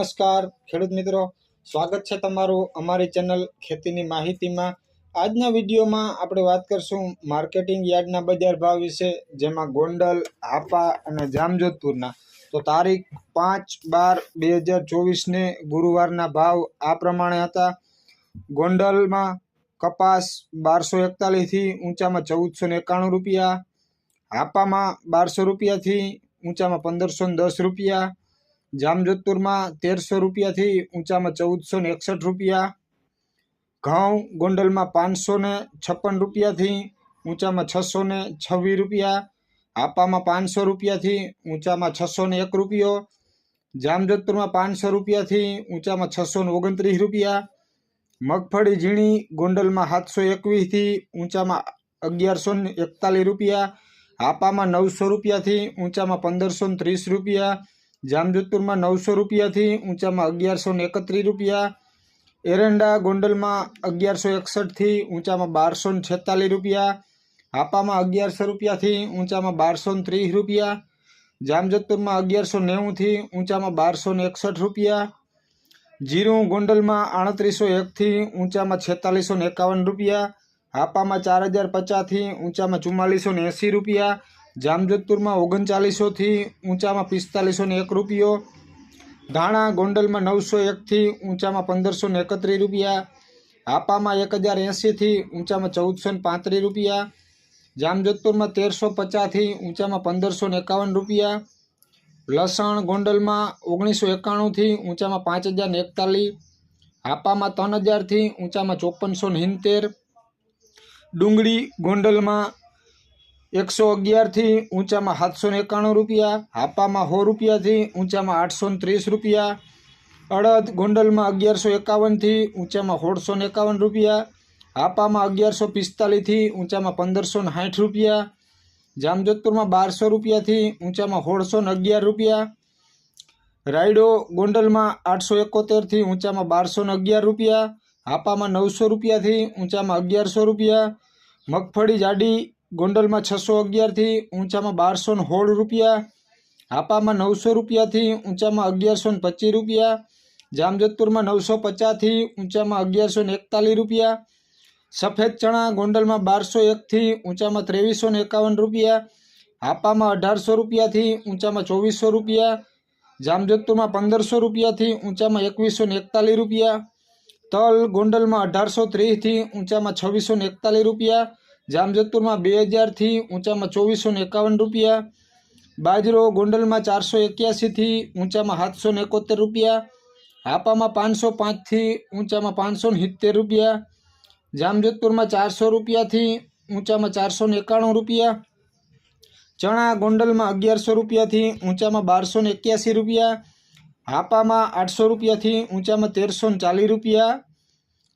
નમસ્કાર, ખેડૂત મિત્રો. સ્વાગત છે તમારું અમારી ચેનલ ખેતીની માહિતીમાં. આજના વિડીયોમાં આપણે વાત કરશું માર્કેટિંગ યાર્ડના બજાર ભાવ વિશે, જેમાં ગોંડલ, હાપા અને જામજોધપુરના. તો તારીખ પાંચ બાર બે હજાર ચોવીસને ગુરુવારના ભાવ આ પ્રમાણે હતા. ગોંડલમાં કપાસ બારસો એકતાલીસથી ઊંચામાં ચૌદસો એકાણું રૂપિયા. હાપામાં બારસો રૂપિયાથી ઊંચામાં પંદરસો ને દસ રૂપિયા. જામજોધપુરમાં તેરસો રૂપિયાથી ઊંચામાં ચૌદસો ને એકસઠ રૂપિયા, ઘઉં ગોંડલમાં પાંચસો ને છપ્પન રૂપિયાથી ઊંચામાં છસો ને છવ્વીસ રૂપિયા હાપામાં પાંચસો રૂપિયાથી ઊંચામાં છસો ને એક રૂપિયો, જામજોધપુરમાં પાંચસો રૂપિયાથી ઊંચામાં છસો ને ઓગણત્રીસ રૂપિયા, મગફળી ઝીણી ગોંડલમાં સાતસો એકવીસથી ઊંચામાં અગિયારસો ને એકતાલીસ રૂપિયા હાપામાં નવસો રૂપિયાથી ઊંચામાં પંદરસો ત્રીસ રૂપિયા જામજોધપુરમાં નવસો રૂપિયાથી ઊંચામાં અગિયારસો ને એકત્રીસ રૂપિયા. એરંડા ગોંડલમાં અગિયારસો એકસઠથી ઊંચામાં બારસો ને છેતાલીસ રૂપિયા. હાપામાં અગિયારસો રૂપિયાથી ઊંચામાં બારસો ને ત્રીસ રૂપિયા. જામજોધપુરમાં અગિયારસો નેવુંથી ઊંચામાં બારસો ને એકસઠ રૂપિયા. જીરું ગોંડલમાં આડત્રીસો એકથી ઊંચામાં છેતાલીસો ને એકાવન રૂપિયા. હાપામાં ચાર હજાર પચાસથી ઊંચામાં ચુમ્માલીસો ને એંસી રૂપિયા. જામજોધપુરમાં ઓગણચાલીસોથી ઊંચામાં પિસ્તાલીસો ને એક રૂપિયો, ધાણા ગોંડલમાં નવસો એકથી ઊંચામાં પંદરસો ને એકત્રીસ રૂપિયા હાપામાં એક હજાર એંસીથી ઊંચામાં ચૌદસો ને પાંત્રીસ રૂપિયા, જામજોધપુરમાં તેરસો પચાસથી ઊંચામાં પંદરસો ને એકાવન રૂપિયા, લસણ ગોંડલમાં ઓગણીસો એકાણુંથી ઊંચામાં પાંચ હજાર ને એકતાલીસ હાપામાં ત્રણ હજારથી ઊંચામાં ચોપનસો ને સિત્તેર, ડુંગળી ગોંડલમાં એકસો અગિયારથી ઊંચામાં સાતસો એકાણું રૂપિયા, હાપામાં સો રૂપિયાથી ઊંચામાં આઠસો ને ત્રીસ રૂપિયા, અડદ ગોંડલમાં અગિયારસો એકાવનથી ઊંચામાં સોળસો એકાવન રૂપિયા, હાપામાં અગિયારસો પિસ્તાલીસથી ઊંચામાં પંદરસો સાઠ રૂપિયા, જામજોધપુરમાં બારસો રૂપિયાથી ઊંચામાં સોળસો અગિયાર રૂપિયા, રાયડો ગોંડલમાં આઠસો એકોતેરથી ઊંચામાં બારસો અગિયાર રૂપિયા, હાપામાં નવસો રૂપિયાથી ઊંચામાં અગિયારસો રૂપિયા, મગફળી જાડી ગોંડલમાં છસો અગિયારથી ઊંચામાં બારસો સોળ રૂપિયા, હાપામાં નવસો રૂપિયાથી ઊંચામાં અગિયારસો ને પચીસ રૂપિયા જામજતપુરમાં નવસો પચાસથી ઊંચામાં અગિયારસો એકતાલીસ રૂપિયા, સફેદ ચણા ગોંડલમાં બારસો એકથી ઊંચામાં ત્રેવીસો એકાવન રૂપિયા, હાપામાં અઢારસો રૂપિયાથી ઊંચામાં ચોવીસો રૂપિયા, જામજોધપુરમાં પંદરસો રૂપિયાથી ઊંચામાં એકવીસો એકતાલીસ રૂપિયા, તલ ગોંડલમાં અઢારસો ત્રીસથી ઊંચામાં છવ્વીસો એકતાલીસ રૂપિયા જામજોધપુરમાં બે હજારથી ઊંચામાં ચોવીસો ને એકાવન રૂપિયા, બાજરો ગોંડલમાં ચારસો એક્યાસીથી ઊંચામાં સાતસો ને એકોતેર રૂપિયા, હાપામાં પાંચસો પાંચથી ઊંચામાં પાંચસો ને સિત્તેર રૂપિયા, જામજોધપુરમાં ચારસો રૂપિયાથી ઊંચામાં ચારસો ને એકાણું રૂપિયા, ચણા ગોંડલમાં અગિયારસો રૂપિયાથી ઊંચામાં બારસો ને એક્યાસી રૂપિયા, હાપામાં આઠસો રૂપિયાથી ઊંચામાં તેરસો ને ચાલીસ રૂપિયા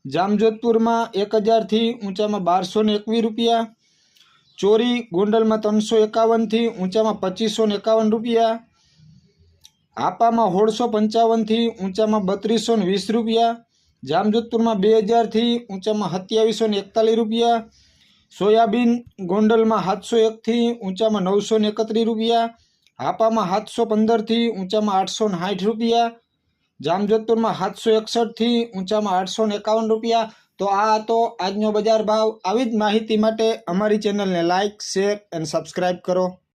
જામજોધપુરમાં એક હજારથી ઊંચામાં બારસો ને એકવીસ રૂપિયા, ચોરી ગોંડલમાં ત્રણસો એકાવનથી ઊંચામાં પચીસો ને એકાવન રૂપિયા હાપામાં સોળસો પંચાવનથી ઊંચામાં બત્રીસો ને વીસ રૂપિયા, જામજોધપુરમાં બે હજારથી ઊંચામાં સત્યાવીસો ને એકતાલીસ રૂપિયા, સોયાબીન ગોંડલમાં સાતસો એકથી ઊંચામાં નવસો ને એકત્રીસ રૂપિયા હાપામાં સાતસો પંદરથી ઊંચામાં આઠસો ને સાઠ રૂપિયા જામજોધપુરમાં સાતસો એકસઠથી ઊંચામાં આઠસો ને એકાવન રૂપિયા. તો આ હતો આજનો બજાર ભાવ. આવી જ માહિતી માટે અમારી ચેનલને લાઇક શેર એન્ડ સબસ્ક્રાઈબ કરો.